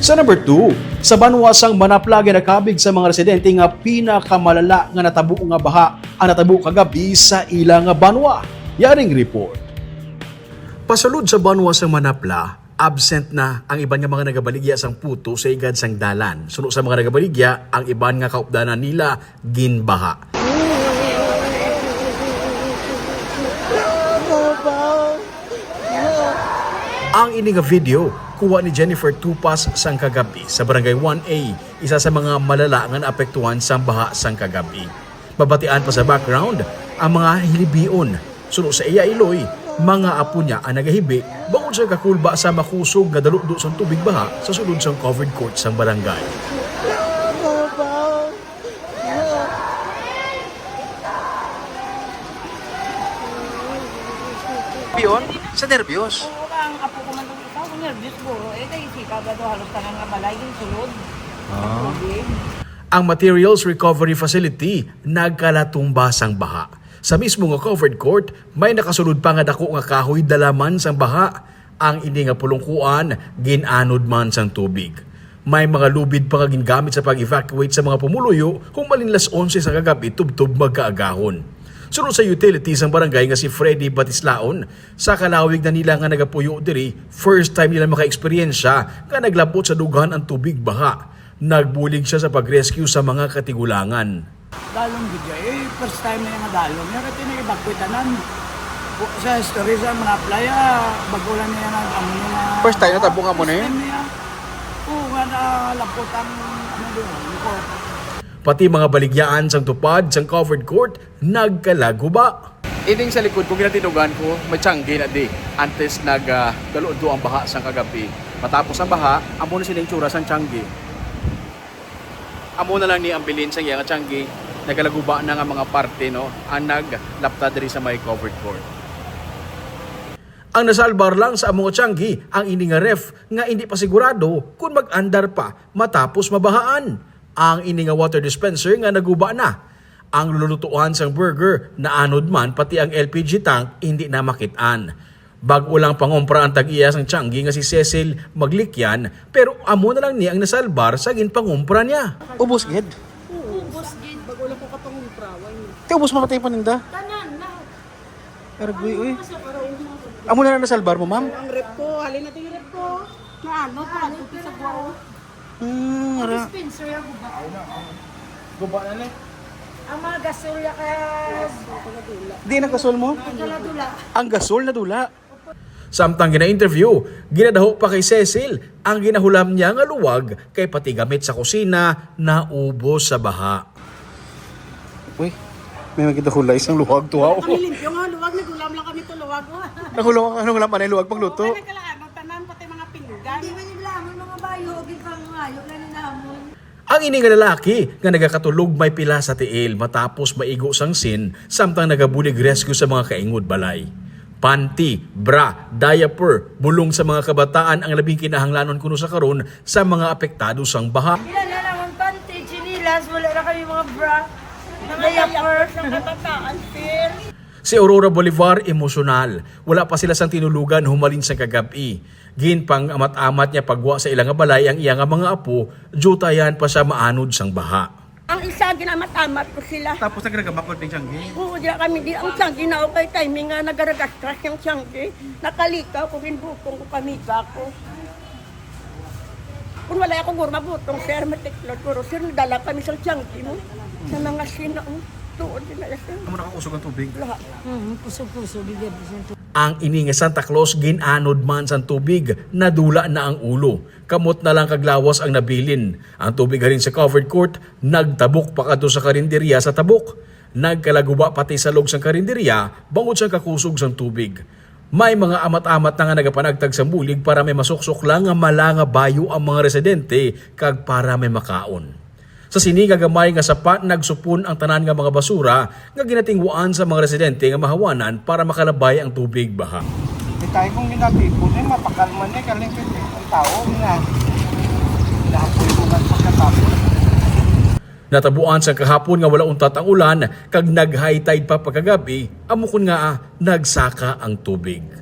Sa number 2, sa banwasang manaplagi nakabig sa mga residente nga pinakamalala nga natabo nga baha ang natabo kagabi sa ilang nga banwa. Yaring report. Pasulod sa banwasang manapla, absent na ang iban nga mga nagabaligya sang puto sa igad sang dalan. Sunod sa mga nagabaligya, ang iban nga kaupdanan nila ginbaha. Ang ini nga video, kuha ni Jennifer Tupas sang kagabi sa Barangay 1A, isa sa mga malala nga naapektuhan sang baha sang kagabi. Mabatian pa sa background, ang mga hilibion. Suno sa iya iloy, mga apo niya ang nagahibi, bangod sa kakulba sa makusog nga daludo sang tubig baha sa sulod sang covered court sang barangay. Pion? Sa nervyos? Oo ka, ang apo ko man kung nervous po. Eh, dahil sika ba ito halos tanang nga balay yung sulod. Tubig. Ang Materials Recovery Facility nagkalatumba sang baha. Sa mismo nga covered court, may nakasulod pa nga dako nga kahoy dalaman sang baha. Ang ini nga pulungkuan, ginanod man sang tubig. May mga lubid pa nga gingamit sa pag-evacuate sa mga pumuluyo kung malinlas 11 sa kagabi tubtob magkaagahon. Sunod sa utilities ang barangay nga si Freddy Batislaon, sa kalawig na nila nga nagapuyo diri, first time nila maka-eksperyensya nga naglabot sa dugan ang tubig baha. Nagbulig siya sa pag-rescue sa mga katigulangan. dalong bigya. Eh, first time na yung dalong. Yung kati na ibagkwitanan. Sa history sa mga playa, bagulan niya na amo niya. First time na tabungan mo na yun? First time niya. Oo, nga na lapot ang ano doon. Pati mga baligyaan sang tupad sang covered court nagkalaguba. Ining sa likod ko, ginatinugan ko, may tiyanggi na di. Antes nag uh, do ang baha sang kagabi. Matapos ang baha, amo na silang tsura sang tiyanggi. Amo na lang ni ang bilin sa iya nga tiyanggi. Nagalaguba na nga mga parte no, ang naglapta diri sa may covered court. Ang nasalbar lang sa among tiyanggi ang ini nga ref nga hindi pa sigurado kung mag-andar pa matapos mabahaan. Ang ini nga water dispenser nga naguba na. Ang lulutuan sang burger na anod man pati ang LPG tank hindi na makitaan. Bago lang pangumpra ang tag-iya sang tiyanggi nga si Cecil Maglikyan pero amo na lang niya ang nasalbar sa ginpangumpra niya. Ubus gid. Ubus, Jade. Bago lang ko katong prawan. Ti ubus mamatay pa ninda. Tanan, lahat. Ergoy uy. Sa paraon mo. Amo na lang nasalbar mo, ma'am. Ang rep ko, halin natin yung rep ko. Na ano, pa, sa guwao. Hmm, ara. Dispenser yung guba. Guba na lang. Ang mga gasolya kaya... Di nagkasol mo? Kaladula. Ang gasol na dula. Samtang gina-interview, ginadaho pa kay Cecil ang ginahulam niya nga luwag kay pati gamit sa kusina na ubos sa baha. Uy, may magkita hulay isang luwag to Kami limpyo nga, luwag. Nagulam lang kami to luwag. Ano nga lang panay luwag pagluto. Ay, nagkalaan. Magtanan pati mga pinggan. Hamon mga bayo? Pa nga, yung na hamon. Ang ini nga lalaki nga nagakatulog may pila sa tiil matapos maigo sang sin samtang nagabulig rescue sa mga kaingod balay. Panty, bra, diaper, bulong sa mga kabataan ang labing kinahanglanon kuno sa karon sa mga apektado sang baha. Ilan na naman panty, chinilas, wala na kami mga bra. Mga diapers ng kabataan, fair. Si Aurora Bolivar emosyonal. Wala pa sila sang tinulugan humalin sa kagabi. Ginpang amat-amat niya pagwa sa ilang nga balay ang iyang nga mga apo, jutayan pa sa maanod sang baha. Ang isa, ginamatamat ko sila. Tapos nagkagabakod ng tiyanggi. Oo, di kami di ang siyanggi na okay timing nga nagaragaskas yung siyanggi. Nakalikaw ko, binbutong ko kami ko. Kung wala akong gurma butong, sir, matiklot ko. Sir, nadala kami sa siyanggi mo. Sa mga sina, oh, tuod din na sir. Amo nakakusog ang tubig. Lahat. Puso-puso, bigyan po Ang ini nga Santa Claus ginanod man sa tubig, nadula na ang ulo. Kamot na lang kaglawas ang nabilin. Ang tubig rin sa covered court, nagtabok pa kadto sa karinderya sa tabok. Nagkalaguba pati sa log sang karinderya, bangod sa kakusog sang tubig. May mga amat-amat na nga nagapanagtag sa bulig para may masuksok lang nga malanga bayo ang mga residente kag para may makaon. Sa sini gamay nga sapat nagsupon ang tanan nga mga basura nga ginatingwaan sa mga residente nga mahawanan para makalabay ang tubig baha. Di tayo kung ginatipon eh, mapakalman eh, kalingkit. Ang tao, nga. Nga pagkatapos. Natabuan sa kahapon nga wala untat ang ulan kag nag-high tide pa pagkagabi, amo kun nga ah, nagsaka ang tubig.